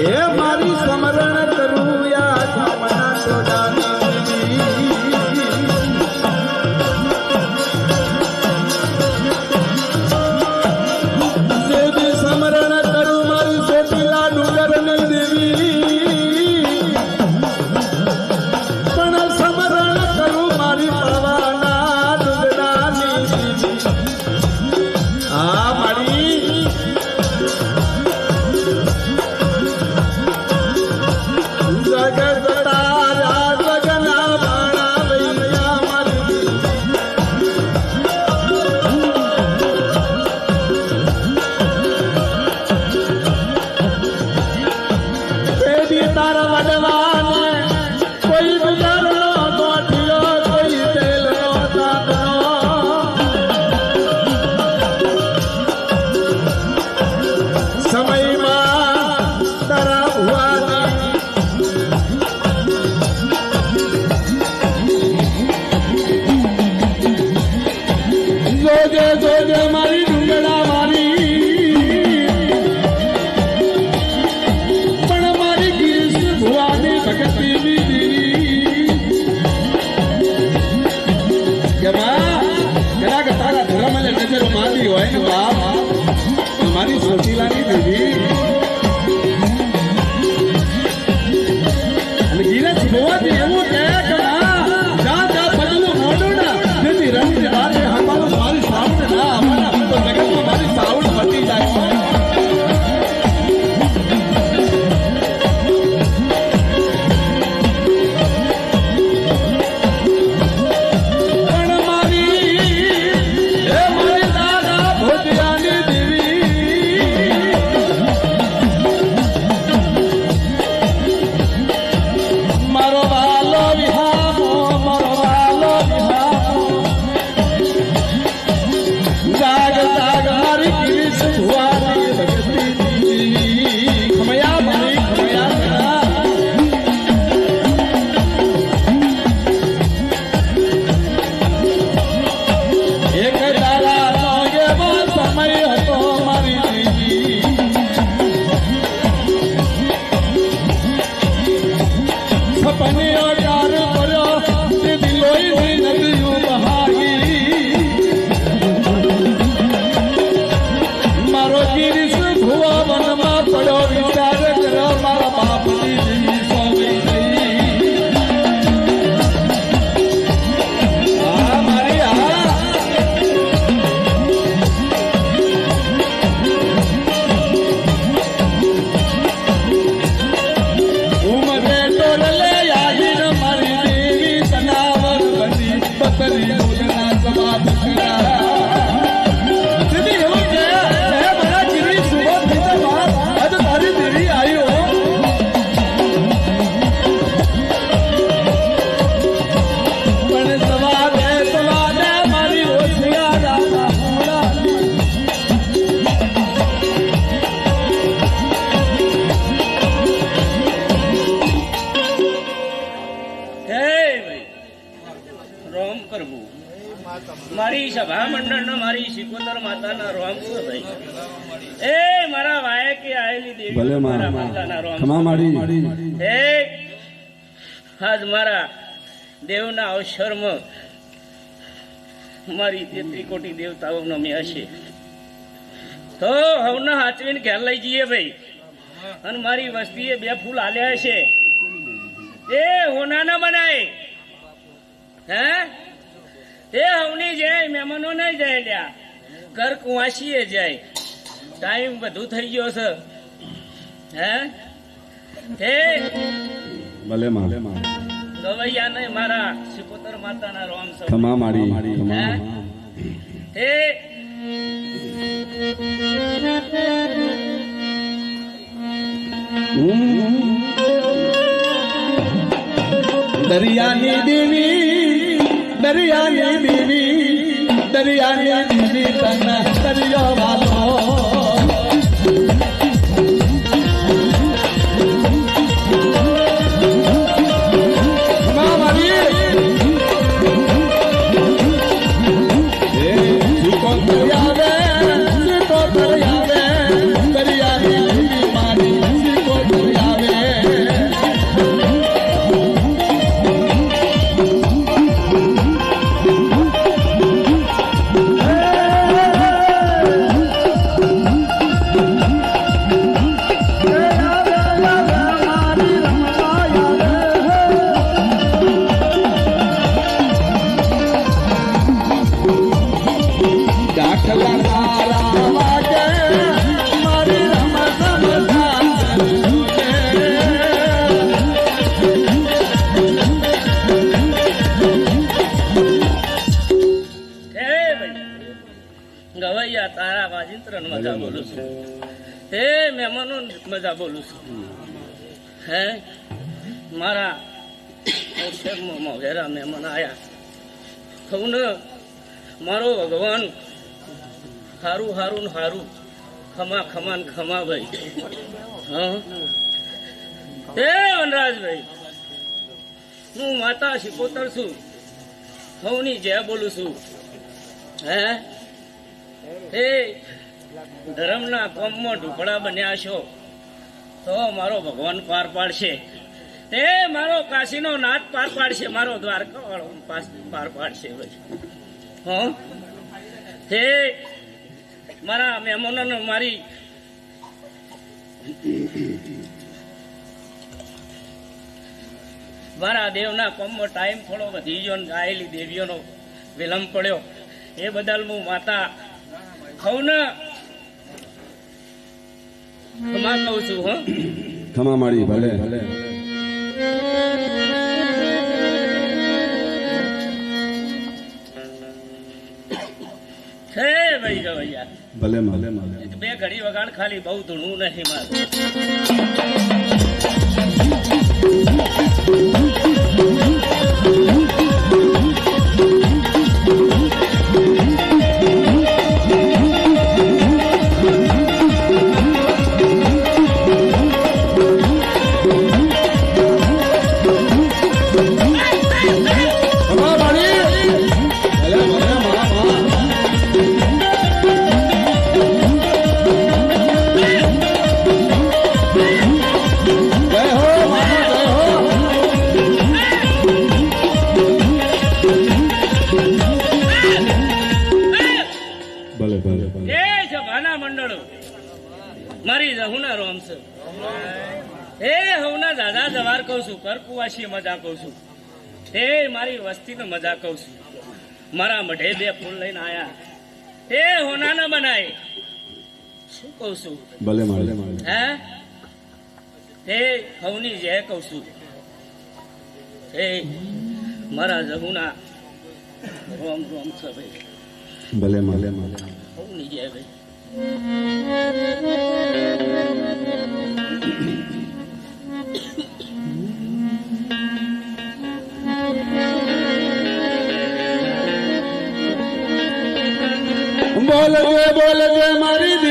એ તમારી જોતીલાની એ મારા મારી તેત્રી કોટી તો હવના હાચવીને ઘેર લઈ જઈએ ભાઈ. અને મારી વસ્તીએ બે ફૂલ હાલ્યા છે. એ હોના ના બનાય હે? એ હવની જાય મહેમાનો નહીં જાય લ્યા. ઘર કુવાસીએ જાય. टाइम बधु थई गयो भले माले गवैया ने मारा सिपोतर माता रोम दरिया नी दरिया नी दरिया नी दरिया वालो ગવૈયા, તારા વાજિંત્રન મજા બોલું છું. હે મહેમાનો મજા છું. હે? મારા મોક્ષેમાં મહેમાન આવ્યા સૌને મારો ભગવાન હારું હારું ને હારું. ખમા ખમા ને ખમા ભાઈ. હા? વનરાજભાઈ, હું માતા શિકોતર છું. હવની જય બોલું છું. હે? એ ધર્મના કોમમાં ઢૂકળા બન્યા છો, તો મારો ભગવાન પાર પાડશે. એ મારો કાશીનો નાથ પાર પાડશે, મારો દ્વારકા વાળો પાર પાડશે. ભાઈ હે મારા મહેમાનોને મારી મારા દેવના કોમમાં ટાઈમ થોડો વધી ગયો ને આયેલી દેવીઓનો વિલંબ પડ્યો. એ બદલ હું માતા ખઉં ને ખમા કહું છું હં. ક્ષમા મારી ભલે. ભલે હે ભાઈ ભલે ભલે ભલે બે ઘડી વગાડ ખાલી બહુ ધૂણું નહીં મારું. મારી રહુના રોમ છે. એ હવના દાદા જવાર કહું છું કરકુવાસી મજા કહું છું. એ મારી વસ્તીને મજા કહું છું. મારા મઢે બે ફૂલ લઈને આયા. એ હોના ના બનાય શું કહું છું? ભલે હે? એ હવની જય કહું છું. એ મારા જહુના રોમ રોમ છે ભાઈ. ભલે ભલે ભલે હવની જય ભાઈ. બોલ જે બોલ જે મારી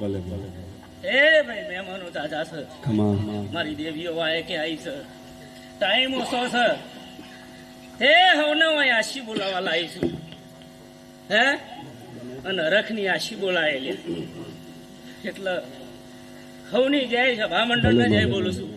ભલે ભલે. એ ભાઈ મહેમાનો દાદા છે. ખમા મારી દેવીઓ વાય કે આવી છે. ટાઈમ ઓછો છે. હે હવને હું આશી બોલાવા લાવી છું. હે? અને રખની આશી બોલાયેલી. એટલે હવની જય સભા મંડળને જય બોલું છું.